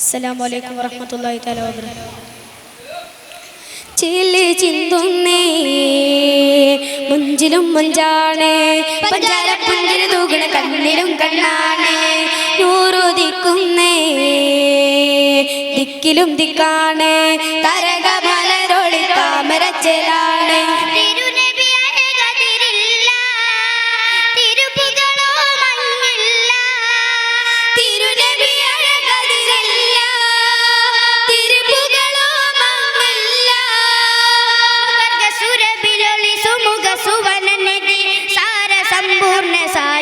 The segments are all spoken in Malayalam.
അസ്സലാമു അലൈക്കും വറഹ്മത്തുള്ളാഹി തആല വബറകാതുഹു. ചില്ലി ചിന്തുന്നേ മുഞ്ചിലും മുഞ്ചാണ് പഞ്ചാര പുഞ്ചിരി തൂകണ കണ്ണിലും കണ്ണാണ് നൂറുദിക്കുന്നേ ദിക്കിലും ദിക്കാണ് തരക മലരൊളി താമരച്ചലാണ്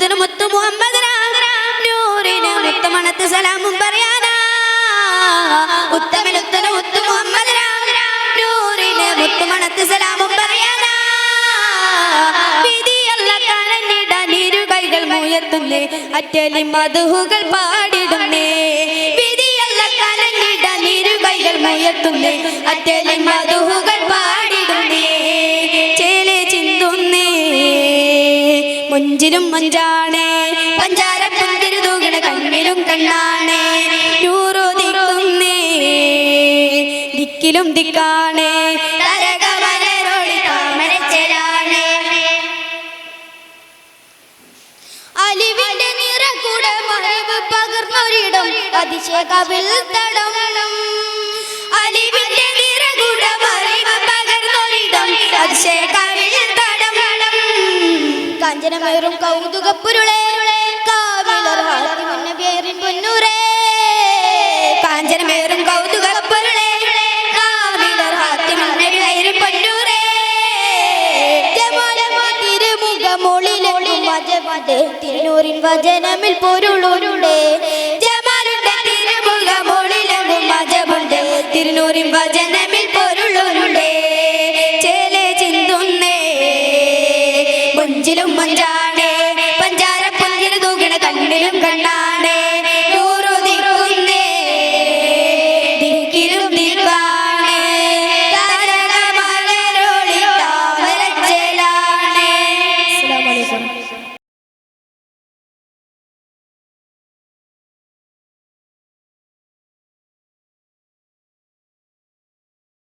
ഉത്തമലത്തിന് മുത്തു മുഹമ്മദിനൂറിന് നൂറിന് മുത്തമണത്ത് സലാമും പറയാനാ. ഉത്തമലത്തിന് മുത്തു മുഹമ്മദിനൂറിന് മുത്തുമണത്ത് സലാമും പറയാനാ. വിധിയല്ല കരഞ്ഞിടാൻ ഇരു കൈകൾ മുയർത്തുന്നേ അറ്റലി മധുഹുകൾ പാടിടുന്നേ. വിധിയല്ല കരഞ്ഞിടാൻ ഇരു കൈകൾ മുയർത്തുന്നേ അറ്റലി മധുഹുകൾ മുഞ്ചിലും മഞ്ചാണ് പഞ്ചാര പുന്തിരു തൂകണ കണ്ണിലും കണ്ണാണ് നൂറുദിക്കുന്നേ ദിക്കിലും ദിക്കാണേ അലിവിന്റെ നിറകുട മറിവ് പകർന്നൊരിടം അതിശയകവിൽ തടം. കാഞ്ചനമേറും കൗതുകപ്പുരുളേ. കാവിലർ ഹാത്തിമുന്നേറിൻ പൊന്നൂറേ കാഞ്ചനമേറും കൗതുകപ്പുരുളേ. കാവിലർ തിരുനൂറിൻ വചനമിൽ പൊരുളുണ്ടേ. ജമാലുണ്ട് തിരുമുഖമൊളിലും വജപദേ തിരുനൂറിൻ വചനമിൽ നെഞ്ചിലും മഞ്ചാണ്